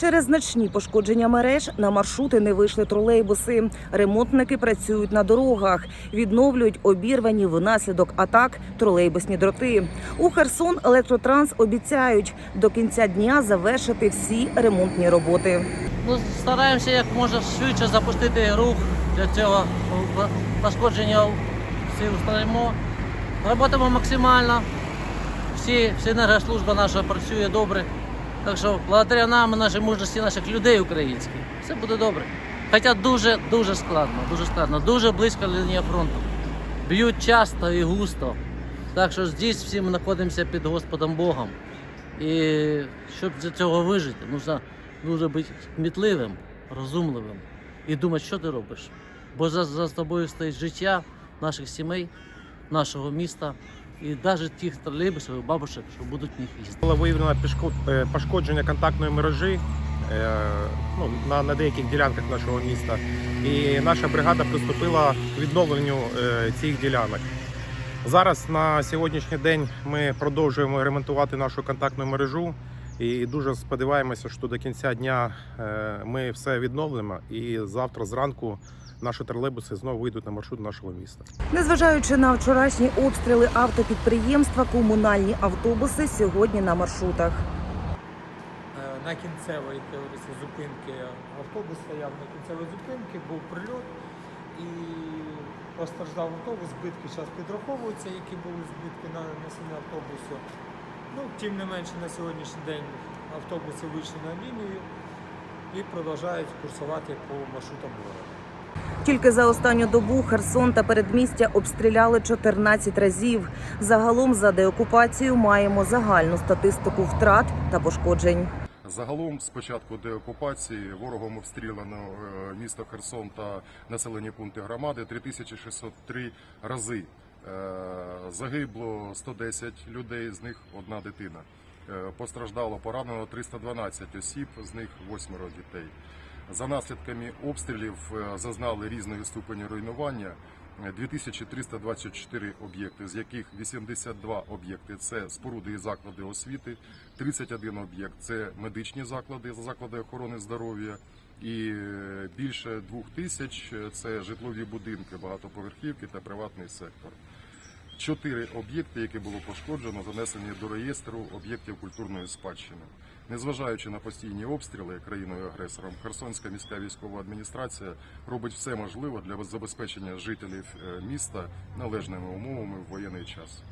Через значні пошкодження мереж на маршрути не вийшли тролейбуси. Ремонтники працюють на дорогах, відновлюють обірвані внаслідок атак тролейбусні дроти. У Херсон електротранс обіцяють до кінця дня завершити всі ремонтні роботи. Ну, стараємося як можна швидше запустити рух для цього пошкодження всі устранимо. Роботимо максимально. Всі, всі енергослужба наша працює добре. Так що благодаря нам, нашій мужності наших людей українських, все буде добре. Хоча дуже дуже складно, дуже складно, дуже близько лінія фронту. Б'ють часто і густо. Так що здесь всі ми знаходимося під Господом Богом. І щоб для цього вижити, нужно дуже бути кмітливим, розумливим і думати, що ти робиш. Бо за, за тобою стоїть життя наших сімей, нашого міста і навіть тих тролейбусів і бабушек, що будуть в них їздити. Було виявлено е, пошкодження контактної мережі е, ну, на, на деяких ділянках нашого міста. І наша бригада приступила к відновленню е, цих ділянок. Зараз на сьогоднішній день ми продовжуємо ремонтувати нашу контактну мережу і дуже сподіваємося, що до кінця дня е, ми все відновимо. І завтра зранку наші тролейбуси знову вийдуть на маршрут нашого міста. Незважаючи на вчорашні обстріли автопідприємства, комунальні автобуси сьогодні на маршрутах. Е, на кінцевій зупинки автобус стояв на кінцевій зупинці, був прильот і постраждав автобус, збитки зараз підраховуються, які були збитки на несення автобусу. Ну, тим не менше на сьогоднішній день автобуси вийшли на лінію і продовжують курсувати по маршрутам города. Тільки за останню добу Херсон та передмістя обстріляли 14 разів. Загалом за деокупацію маємо загальну статистику втрат та пошкоджень. Загалом, з початку деокупації, ворогом обстріляно е, місто Херсон та населені пункти громади 3603 рази. Е, Загибло 110 людей, з них одна дитина. Е, Постраждало поранено 312 осіб, з них восьмеро дітей. За наслідками обстрілів е, зазнали різної ступені руйнування. Е, 2324 об'єкти, з яких 82 об'єкти це споруди і заклади освіти, 31 об'єкт це медичні заклади, заклади охорони здоров'я, і е, більше двох тисяч це житлові будинки, багатоповерхівки та приватний сектор. Чотири об'єкти, які було пошкоджено, занесені до реєстру об'єктів культурної спадщини. Незважаючи на постійні обстріли країною-агресором, Херсонська міська військова адміністрація робить все можливе для забезпечення жителів е, міста належними умовами в воєнний час.